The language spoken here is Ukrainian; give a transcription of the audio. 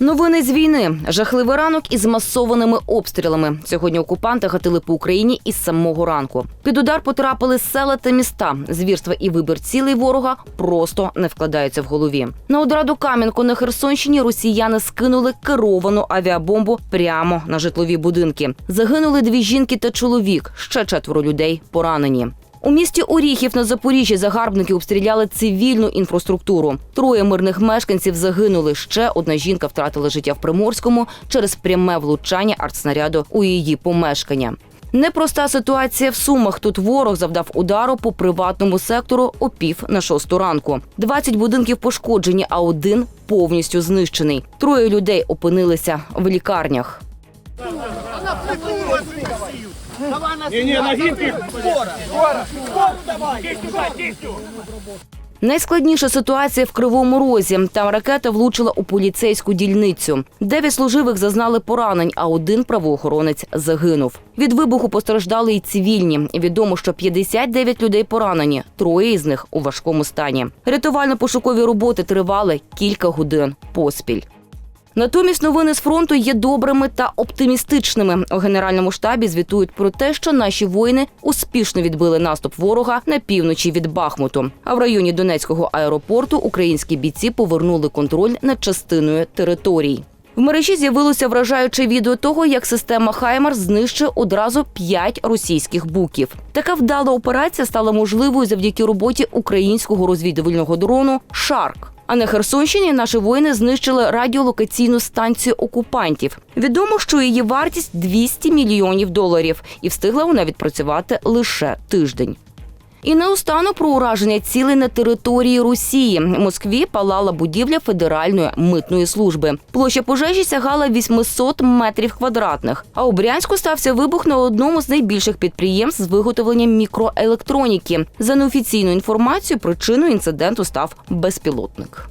Новини з війни. Жахливий ранок із масованими обстрілами. Сьогодні окупанти гатили по Україні із самого ранку. Під удар потрапили села та міста. Звірства і вибір цілей ворога просто не вкладаються в голові. На одраду Кам'янку на Херсонщині росіяни скинули керовану авіабомбу прямо на житлові будинки. Загинули дві жінки та чоловік. Ще четверо людей поранені. У місті Оріхів на Запоріжжі загарбники обстріляли цивільну інфраструктуру. Троє мирних мешканців загинули. Ще одна жінка втратила життя в Приморському через пряме влучання артснаряду у її помешкання. Непроста ситуація в Сумах. Тут ворог завдав удару по приватному сектору о пів на шосту ранку. 20 будинків пошкоджені, а один повністю знищений. Троє людей опинилися в лікарнях. Найскладніша ситуація в Кривому Розі. Там ракета влучила у поліцейську дільницю. Дев'ять служивих зазнали поранень, а один правоохоронець загинув. Від вибуху постраждали й цивільні. Відомо, що 59 людей поранені, троє із них у важкому стані. Рятувально-пошукові роботи тривали кілька годин поспіль. Натомість новини з фронту є добрими та оптимістичними. У генеральному штабі звітують про те, що наші воїни успішно відбили наступ ворога на півночі від Бахмуту. А в районі Донецького аеропорту українські бійці повернули контроль над частиною територій. В мережі з'явилося вражаюче відео того, як система Хаймар знищує одразу п'ять російських буків. Така вдала операція стала можливою завдяки роботі українського розвідувального дрону Шарк. А на Херсонщині наші воїни знищили радіолокаційну станцію окупантів. Відомо, що її вартість 200 мільйонів доларів, і встигла вона відпрацювати лише тиждень. І наостанок про ураження цілей на території Росії. В Москві палала будівля Федеральної митної служби. Площа пожежі сягала 800 метрів квадратних. А у Брянську стався вибух на одному з найбільших підприємств з виготовлення мікроелектроніки. За неофіційною інформацією, причиною інциденту став безпілотник.